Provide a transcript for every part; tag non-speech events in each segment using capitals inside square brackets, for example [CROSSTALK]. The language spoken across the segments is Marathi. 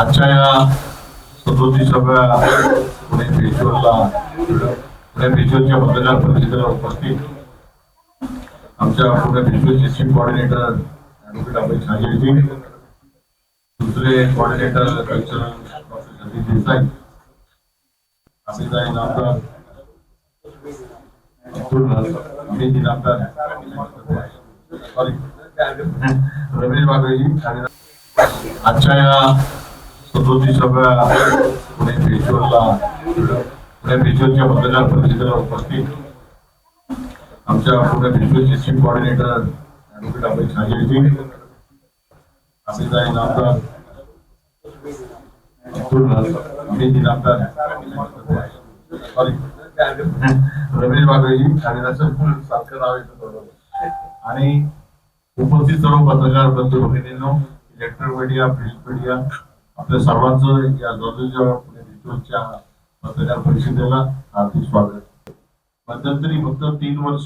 आजच्या या सदोतीसाव्या पुणे फेस्टिवलला पुणे फेस्टिवलच्या मतदार परिषदेला उपस्थित आमच्या Pune फेस्टिवलचे chief coordinator advocate Abhay Saje ji दुसरे coordinator cultural doctor Satish Desai Amita Inamdar Amit Inamdar sorry Ramesh Bagwe ji आजच्या या सदोतीसाव्या पुणे पेशवरला पुणे पेशवरच्या मतदार परिषदेला उपस्थित आमच्या Pune पेशवरचे chief coordinator advocate Abhay Saje ji अभिताई नामदार अब्दुल अमित इनामदार सॉरी रमेश बागवेजी आणि त्याचं सारखं नाव येतं आणि उपस्थित सर्व पत्रकार बंधू भगिनींनो इलेक्ट्रॉनिक मीडिया प्रिंट मीडिया आपल्या सर्वांचं या जवळच्या पुणे फेस्टिवलच्या पत्रकार परिषदेला हार्दिक स्वागत. मध्यंतरी फक्त तीन वर्ष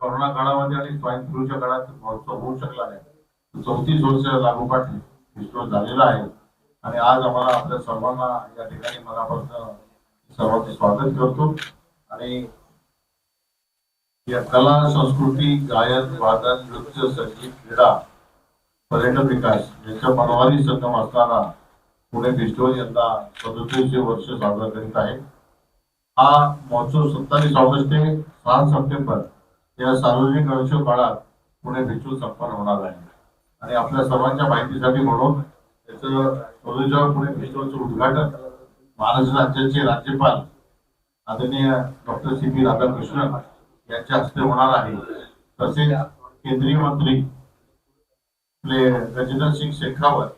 कोरोना काळामध्ये आणि स्वाईन फ्लूच्या काळात महोत्सव होऊ शकला नाही. चौतीस वर्ष लागोपाठ फेस्टिवल झालेला आहे. आणि आज आम्हाला आपल्या सर्वांना या ठिकाणी मनापासून सर्वांचे स्वागत करतो. आणि या कला संस्कृती गायन वादन नृत्य संगीत क्रीडा पर्यटन विकास याच्या मनोहारी संगम असताना पुणे फेस्टिवल यंदा सदतीसशे वर्ष साजरा करीत आहे. हा महोत्सव सत्तावीस ऑगस्ट ते सहा सप्टेंबर या सार्वजनिक गणेशोत्सव काळात पुणे फेस्टिवल संपन्न होणार आहे. आणि आपल्या सर्वांच्या माहितीसाठी म्हणून त्याचं पुणे फेस्टिवलचं उद्घाटन महाराष्ट्र राज्याचे राज्यपाल आदरणीय डॉक्टर सी पी राधाकृष्णन यांच्या हस्ते होणार आहे. तसेच केंद्रीय मंत्री आपले गजेंद्र सिंग शेखावत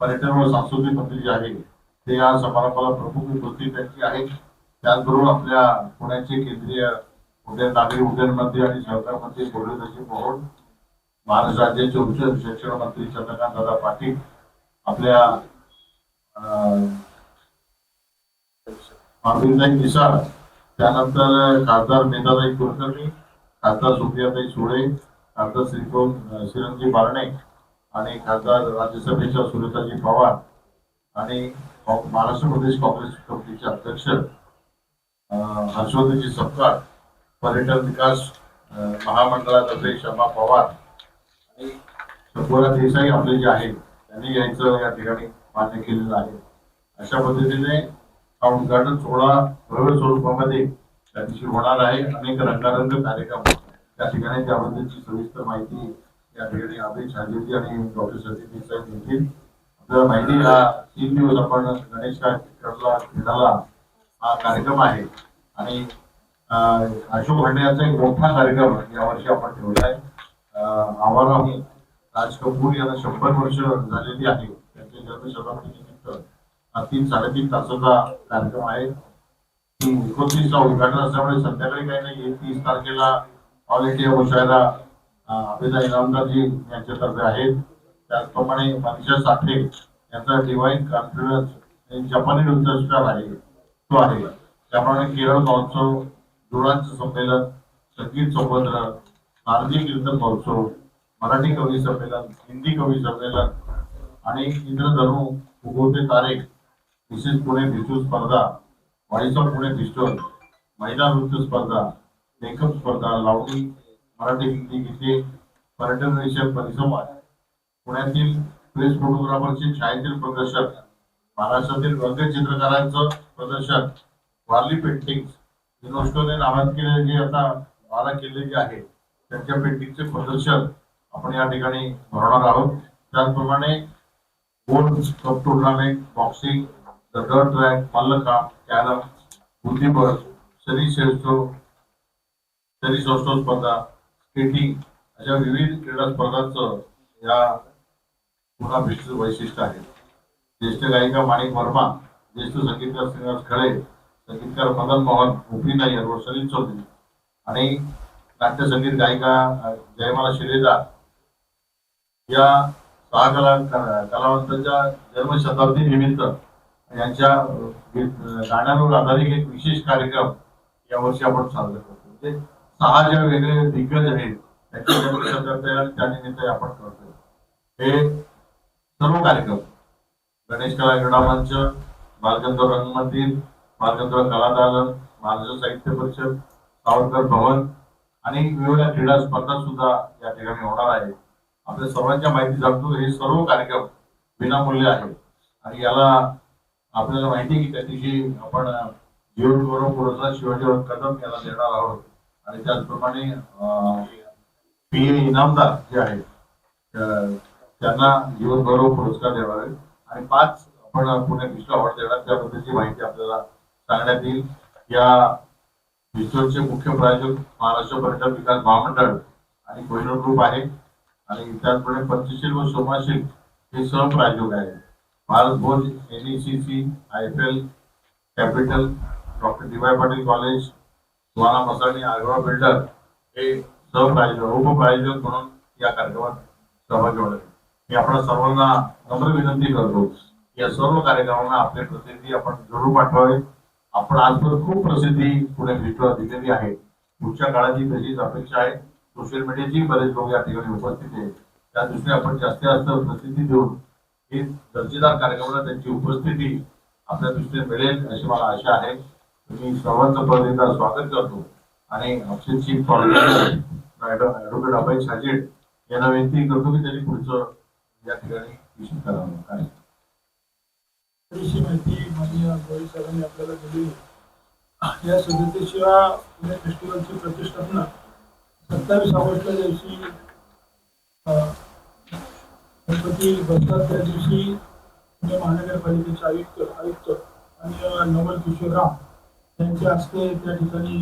पर्यटन व सांस्कृतिक मंत्री जे आहे ते या समारंभाला प्रमुख उपस्थित त्यांची आहे त्याचबरोबर आपल्या पुण्याचे केंद्रीय उड्डयन नागरी उड्डयन मंत्री आणि सहकार मंत्री बोलवण्याचे मोहोळ महाराष्ट्र राज्याचे उच्च शिक्षण मंत्री चंद्रकांत दादा पाटील आपल्या अं, माधुरीताई निसार त्यानंतर खासदार मेधाताई कुलकर्णी खासदार सुप्रियाताई सुळे खासदार श्रीकोन श्रीरंजी बारणे आणि खासदार राज्यसभेच्या सुरेताजी पवार आणि महाराष्ट्र प्रदेश काँग्रेस कमिटीचे अध्यक्ष हर्षवर्धनजी सपकाळ पर्यटन विकास महामंडळातर्फे शर्मा पवार आणि शंभूराज देसाई आपले जे आहेत त्यांनी यायचं या ठिकाणी मान्य केलेलं आहे. अशा पद्धतीने हा उद्घाटन सोहळा भव्य स्वरूपामध्ये त्या दिवशी होणार आहे. अनेक रंगारंग कार्यक्रम त्या ठिकाणी त्याबद्दलची सविस्तर माहिती या ठिकाणी अभय आणि डॉक्टर सतीश देसाई आपल्याला माहिती हा तीन दिवस आपण गणेश खेळाला हा कार्यक्रम आहे. आणि अशोक हंड्याचा एक मोठा कार्यक्रम यावर्षी आपण ठेवला आहे. अं, आम्हाला राज कपूर यांना शंभर वर्ष झालेली आहे. त्यांच्या जन्मशताब्दी निमित्त हा तीन साडेतीन तासाचा कार्यक्रम आहे. एकोणतीसचा उद्घाटन असल्यामुळे संध्याकाळी काही नाही तीस तारखेला ऑल इंडिया मुशायरा अभिदा इनामदारजी यांच्यातर्फे आहेत. त्याचप्रमाणे मनीषा साठे यांचा डिवाईन कॉन्फिडन्स जपानी नृत्यस्कार आहे. तो आहे. त्याप्रमाणे केरळ महोत्सव जुळांचं संमेलन संगीत समुद्र भारतीय कीर्तन महोत्सव मराठी कवी संमेलन हिंदी कवी संमेलन आणि इंद्रधनु उगवते तारेख विशेष पुणे भिसू स्पर्धा वाईचा पुणे फेस्टिवल महिला नृत्य स्पर्धा लेखक स्पर्धा लावणी मराठी हिंदी गीते पर्यटन विषयक परिसंवाद. पुण्यातील प्रेस फोटोग्राफरचे शाळेतील प्रदर्शन महाराष्ट्रातील व्यंगचित्रकारांचं प्रदर्शन वारली पेंटिंग युनेस्कोने नामांकित केलेले जे आता वारा केले जे आहे त्यांच्या पेंटिंगचे प्रदर्शन आपण या ठिकाणी भरवणार आहोत. त्याचप्रमाणे gold cup tournament boxing the dirt track mallakhamb carrom बुद्धिबळ शरीर श्रेष्ठो स्पर्धा स्केटिंग अशा विविध क्रीडा स्पर्धांचं या पुन्हा विशेष वैशिष्ट्य आहे. ज्येष्ठ गायिका माणिक वर्मा ज्येष्ठ संगीतकार श्रीनाथ खळे संगीतकार मदन मोहन गोपी नायर व सलील चौधरी. आणि नाट्यसंगीत गायिका जयमाला शिलेदार या सहा कला कलावंतांच्या जन्मशताब्दी निमित्त यांच्या गाण्यांवर आधारित एक विशेष कार्यक्रम यावर्षी आपण साजरा करतो. म्हणजे सहा जे वेगळे दिग्गज आहेत त्यानिमित्त आपण करतो हे सर्व कार्यक्रम. गणेश कला क्रीडा मंच बालगंधर्व रंगमंदिर बालगंधर्व कला दालन महाराष्ट्र साहित्य परिषद सावरकर भवन आणि वेगवेगळ्या क्रीडा स्पर्धा सुद्धा या ठिकाणी होणार आहे आपल्या सर्वांच्या माहिती सांगतो हे सर्व कार्यक्रम विनामूल्य आहे आणि याला आपल्याला माहिती आहे की त्या दिवशी आपण जीवन गौरव पुरस्कार शिवाजी कदम याला देणार आहोत. आणि त्याचप्रमाणे पी ए इनामदार जे आहेत त्यांना जीवन गौरव पुरस्कार देणार आहे आणि पाच आपण पुणे विश्व अवॉर्ड देणार त्याबद्दलची माहिती आपल्याला सांगण्यात येईल. या विश्वचे मुख्य प्रायोजक महाराष्ट्र पर्यटन विकास महामंडळ आणि कोहिनूर ग्रुप आहे. आणि त्याचप्रमाणे पंचशील व सोमाशील हे सहप्रायोजक आहे Bharat Bhoj C I F L capital doctor D Y Patil college तुम्हाला मसाणी आगवा बिल्डर हे सहप्रायोजक उपप्रायोजक म्हणून या कार्यक्रमात सहभागी होणार मी आपण सर्वांना नम्र विनंती करतो या सर्व कार्यक्रमांना आपले प्रसिद्धी आपण जरूर पाठवावे. आपण आजवर खूप प्रसिद्धी पुणे विश्वास दिलेली आहे पुढच्या काळाची तशीच अपेक्षा आहे. सोशल मीडियाची बरेच लोक या ठिकाणी उपस्थित आहेत. त्या दृष्टीने आपण जास्तीत जास्त प्रसिद्धी देऊन हे दर्जेदार कार्यक्रमाला त्यांची उपस्थिती आपल्या दृष्टीने मिळेल अशी मला आशा आहे. मी सर्वांचं परत एकदा स्वागत करतो. आणि आपले चीफ ऍडव्होकेट अभय साजेड यांना विनंती करतो की त्यांनी पुढचं या ठिकाणी विषय करावं. काय थोडीशी माहिती माननीय गोयल साहेबांनी आपल्याला दिली. या सदस्यशिवाय पुणे फेस्टिवलची प्रतिष्ठापना सत्तावीस ऑगस्टला दिवशी गणपती बसतात त्या दिवशी पुणे महानगरपालिकेचे आयुक्त आयुक्त आणि अं, नवल किशोरराव यांच्या हस्ते त्या ठिकाणी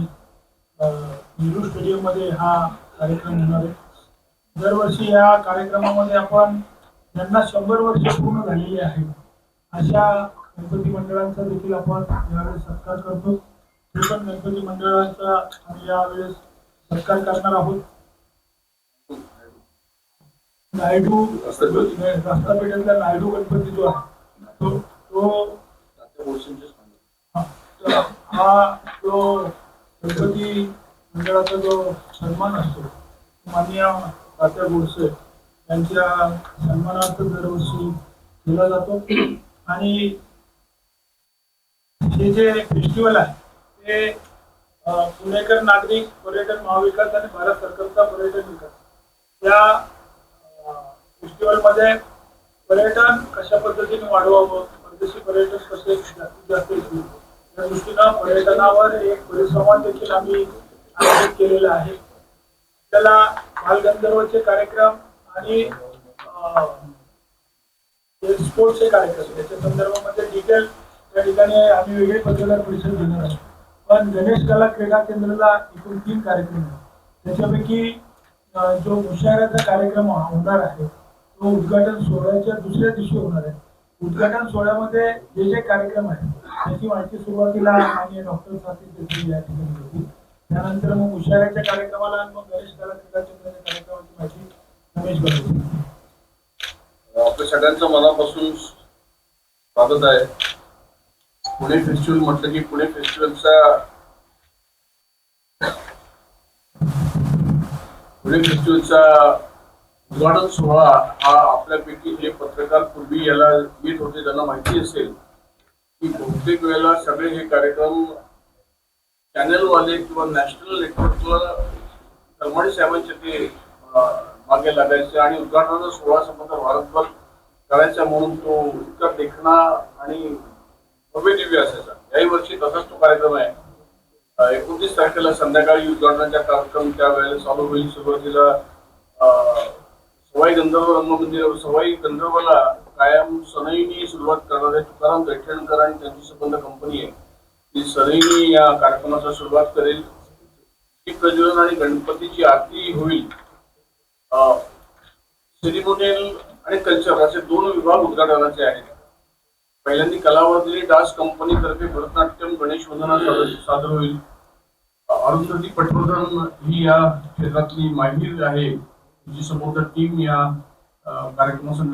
नेहरू स्टेडियममध्ये हा कार्यक्रम होणार आहे. दरवर्षी या कार्यक्रमामध्ये आपण ज्यांना शंभर वर्ष पूर्ण झालेली आहेत अशा गणपती मंडळांचा देखील आपण यावेळेस सत्कार करतो. ते पण गणपती मंडळाचा आम्ही यावेळेस सत्कार करणार आहोत. नायडू रस्तापेठेतला नायडू गणपती जो आहे तो तो हा, जो गणपती मंडळाचा जो सन्मान असतो माननीय तात्या गोडसे यांच्या सन्मानार्थ दरवर्षी केला जातो. आणि हे जे फेस्टिवल आहे ते पुणेकर नागरिक पर्यटन महाविकास आणि भारत सरकारचा पर्यटन विकास. या फेस्टिवलमध्ये पर्यटन कशा पद्धतीने वाढवावं परदेशी पर्यटन कसे जास्तीत जास्त दृष्टीनं पर्यटनावर एक परिसंवाद देखील आम्ही आयोजित केलेला आहे. त्याला बालगंधर्वचे कार्यक्रम आणि स्पोर्ट्सचे कार्यक्रम याच्या संदर्भामध्ये डिटेल त्या ठिकाणी आम्ही वेगळी पत्रकार परिषद घेणार आहोत. पण गणेश कला क्रीडा केंद्राला एकूण तीन कार्यक्रम आहेत. त्याच्यापैकी जो मुशायराचा कार्यक्रम होणार आहे तो उद्घाटन सोहळ्याच्या दुसऱ्या दिवशी होणार आहे. उद्घाटन सोहळ्यामध्ये जे जे कार्यक्रम आहेत त्याची माहिती सुरुवातीला माननीय डॉक्टर साथी देतील या ठिकाणी. होती त्यानंतर मग उशाऱ्याच्या कार्यक्रमाला आणि मग गणेश कला क्रीडा कार्यक्रमाची माहिती रमेश बरोबर आपल्या सगळ्यांचं मनापासून स्वागत आहे. पुणे फेस्टिवल म्हटलं की पुणे फेस्टिवलचा पुणे फेस्टिवलचा उद्घाटन सोहळा हा आपल्यापैकी जे पत्रकार पूर्वी याला येत होते त्यांना माहिती असेल. की बहुतेक वेळेला सगळे हे कार्यक्रम चॅनलवाले किंवा नॅशनल नेटवर्कला सलमान साहेबांचे ते मागे लागायचे आणि उद्घाटनाचा सोहळा संबंध भारतभर करायचा म्हणून तो इतका देखणा आणि भव्य दिव्य असायचा. याही वर्षी तसाच तो कार्यक्रम आहे. एकोणतीस तारखेला संध्याकाळी उद्घाटनाचा कार्यक्रम त्यावेळेला चालू होईल. सुरुवातीला सवाई गंधर्व रंगमंदिर सवाई गंधर्वला कायम सनईनी सुरुवात करणारे तुकाराम दैठणकर आणि त्यांची संबंध कंपनी आहे. ती सनईनी या कार्यक्रमाचा सुरुवात करेल. प्रज्वलन आणि गणपतीची आरती होईल. सेरिमोनियल आणि कल्चर असे दोन विभाग उद्घाटनाचे आहेत. पहिल्यांदा कलावंतली डान्स कंपनीतर्फे भरतनाट्यम गणेश वंदना सादर होईल. अरुंधती पटवर्धन ही या क्षेत्रातली माहिर आहे. जी समोर टीम या अं, कार्यक्रमाचं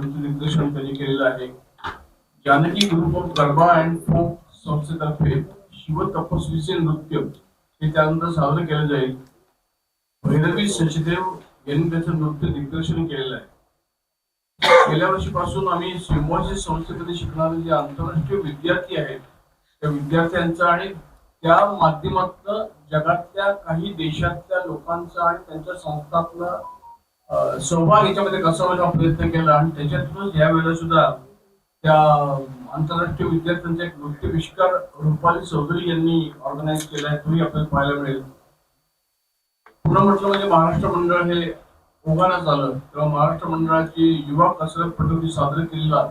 त्यांनी केलेलं आहे. Janaki group of garba and folk संस्थेतर्फे शिव तपस्वीचे नृत्य हे त्यानंतर साजरं केलं जाईल. भैरवी सचदेव यांनी त्याचं नृत्य दिग्दर्शन केलेलं आहे. गेल्या वर्षीपासून आम्ही सिम्बॉसिस संस्थेमध्ये शिकणारे जे आंतरराष्ट्रीय विद्यार्थी आहेत त्या विद्यार्थ्यांचा आणि त्या माध्यमातून जगातल्या काही देशातल्या लोकांचा आणि त्यांच्या संस्थातला सहभाग याच्यामध्ये कसा होईल प्रयत्न केला आणि त्याच्यातूनच या वेळेला सुद्धा त्या आंतरराष्ट्रीय विद्यार्थ्यांचा एक नृत्यविष्कार रुपाली चौधरी यांनी ऑर्गनाईज केला आहे तोही आपल्याला पाहायला मिळेल. पुन्हा म्हटलं म्हणजे महाराष्ट्र मंडळ हे उभारण्यात आलं तेव्हा महाराष्ट्र मंडळाची युवा कसरत कसरतपटूंनी सादर केलेला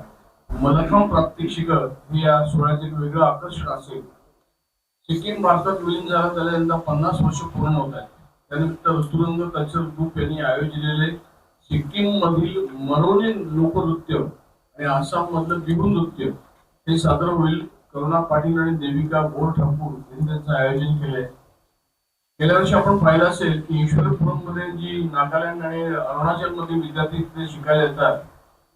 मलखम प्रात्यक्षिक हे या सोहळ्याचे एक वेगळं आकर्षण असेल. सिक्कीम भारतात विलीन झाला त्याला यंदा पन्नास वर्ष पूर्ण होत आहे त्यानंतर ऋतुरंग कल्चर ग्रुप यांनी आयोजलेले सिक्कीम मधील मरोनी लोकनृत्य आणि आसाम मधलं बिहू नृत्य हे सादर होईल. करुणा पाटील आणि देविका बोर ठाकूर यांनी त्यांचं आयोजन केलंय. गेल्या वर्षी आपण पाहिलं असेल की ईश्वरपुरममध्ये जी नागालँड आणि अरुणाचलमध्ये विद्यार्थी तिथे शिकायला येतात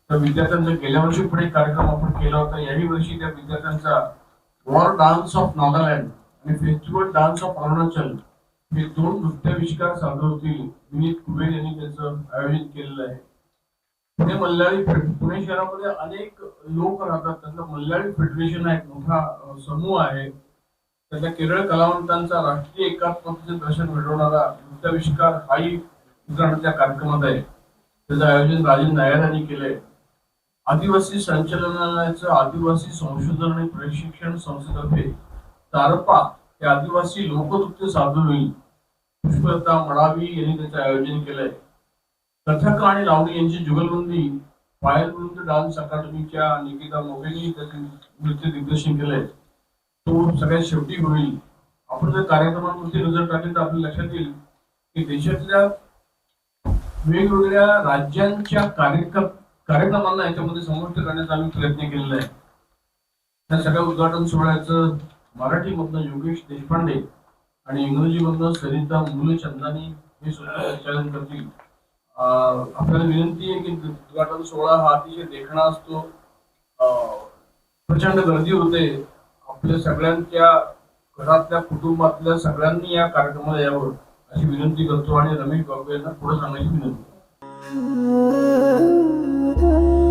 तर विद्यार्थ्यांचा गेल्या वर्षी पण एक कार्यक्रम आपण केला होता. याही वर्षी त्या विद्यार्थ्यांचा वॉर डान्स ऑफ नागालँड आणि फेस्टिवल डान्स ऑफ अरुणाचल हे दोन नृत्याविष्कार सादर होतील विनीत कुबेर यांनी त्याचं आयोजन केलेलं आहे. पुणे मल्याळी पुणे शहरामध्ये अनेक लोक राहतात. त्यांचा मल्याळी फेडरेशन आहे मोठा समूह आहे. त्यांना केरळ कलावंतांचा राष्ट्रीय एकात्मतेचे दर्शन घडवणारा नृत्याविष्कार हाही उद्घाटन त्या कार्यक्रमात आहे. त्याचं आयोजन राजन नायर यांनी केलंय. आदिवासी संचालनालयाचं आदिवासी संशोधन आणि प्रशिक्षण संस्थेतर्फे तारपा हे आदिवासी लोकनृत्य सादर होईल. पुष्पलता मडावी यांनी त्याचं आयोजन केलंय. कथक आणि लावणी यांची जुगलबंदी पायल डान्स अकादमीच्या निकिता मोगेनी त्याचे नृत्य दिग्दर्शन केलंय. तो सगळ्यात शेवटी होईल. आपण जर कार्यक्रमांवरती नजर टाकली तर आपल्या लक्षात येईल की देशातल्या वेगवेगळ्या राज्यांच्या कार्यक्रम कार्यक्रमांना याच्यामध्ये समाविष्ट करण्याचा आम्ही प्रयत्न केलेला आहे. त्या सगळ्या उद्घाटन सोहळ्याचं मराठीमधनं योगेश देशपांडे आणि इंग्रजीमधनं सरिता मुलचंदानी हे सुद्धा संचालन करतील. आपल्याला विनंती आहे की उद्घाटन सोहळा हा अतिशय देखणा असतो. प्रचंड गर्दी होते. आपल्या सगळ्यांच्या घरातल्या कुटुंबातल्या सगळ्यांनी या कार्यक्रमाला यावं अशी विनंती करतो आणि रमेश बाबू यांना पुढे सांगायची विनंती. [LAUGHS]